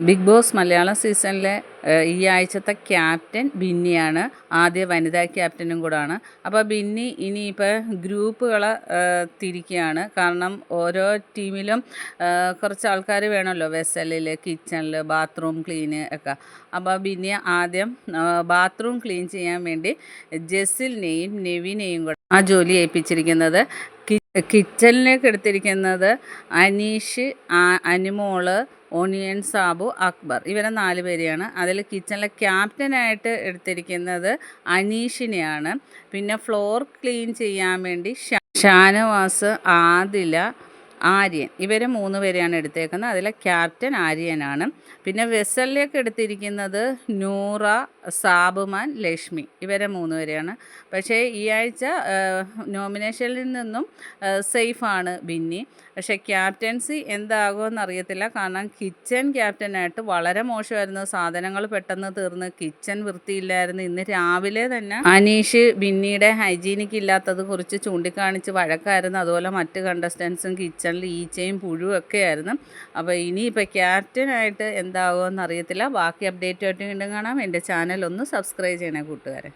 Big boss Malayalam സീസണിലെ ഈ ആഴ്ചത്തെ ക്യാപ്റ്റൻ ബിന്നിയാണ്. ആദ്യ വനിതാ ക്യാപ്റ്റനും കൂടാണ്. അപ്പോൾ ബിന്നി ഇനിയിപ്പോൾ ഗ്രൂപ്പുകൾ തിരിക്കുകയാണ്. കാരണം ഓരോ ടീമിലും കുറച്ച് ആൾക്കാർ വേണമല്ലോ. വെസലിൽ കിച്ചണിൽ ബാത്റൂം ക്ലീന് ഒക്കെ. അപ്പോൾ ബിന്നി ആദ്യം ബാത്റൂം ക്ലീൻ ചെയ്യാൻ വേണ്ടി ജെസിലിനെയും നെവിനെയും കൂടെ ആ ജോലി ഏൽപ്പിച്ചിരിക്കുന്നത്. കിച്ചണിലേക്ക് എടുത്തിരിക്കുന്നത് അനീഷ് അനിമോൾ ഓണിയൻ സാബു അക്ബർ. ഇവരെ നാല് പേരെയാണ്. അതിൽ കിച്ചണിലെ ക്യാപ്റ്റനായിട്ട് എടുത്തിരിക്കുന്നത് അനീഷിനെയാണ്. പിന്നെ ഫ്ലോർ ക്ലീൻ ചെയ്യാൻ വേണ്ടി ഷാനവാസ് ആദില ആര്യൻ. ഇവർ മൂന്ന് പേരെയാണ് എടുത്തേക്കുന്നത്. അതിലെ ക്യാപ്റ്റൻ ആര്യനാണ്. പിന്നെ വെസലിലേക്ക് എടുത്തിരിക്കുന്നത് നൂറ സാബുമാൻ ലക്ഷ്മി. ഇവരെ മൂന്ന് പേരെയാണ്. പക്ഷേ ഈ ആഴ്ച നോമിനേഷനിൽ നിന്നും സേഫാണ് ബിന്നി. പക്ഷേ ക്യാപ്റ്റൻസി എന്താകുമെന്ന് അറിയത്തില്ല. കാരണം കിച്ചൺ ക്യാപ്റ്റനായിട്ട് വളരെ മോശമായിരുന്നു. സാധനങ്ങൾ പെട്ടെന്ന് തീർന്ന് കിച്ചൺ വൃത്തിയില്ലായിരുന്നു. ഇന്ന് രാവിലെ തന്നെ അനീഷ് ബിന്നിയുടെ ഹൈജീനിക് ഇല്ലാത്തത് കുറിച്ച് ചൂണ്ടിക്കാണിച്ച് വഴക്കായിരുന്നു. അതുപോലെ മറ്റ് കണ്ടസ്റ്റൻസും കിച്ചണിൽ ഈച്ചയും പുഴുവും ഒക്കെ ആയിരുന്നു. അപ്പോൾ ഇനിയിപ്പോൾ ക്യാപ്റ്റനായിട്ട് എന്താകുമെന്ന് അറിയത്തില്ല. ബാക്കി അപ്ഡേറ്റ് ആയിട്ട് വീണ്ടും കാണാം. എന്റെ ചാനൽ ഒന്ന് സബ്സ്ക്രൈബ് ചെയ്യണേ കൂട്ടുകാരെ.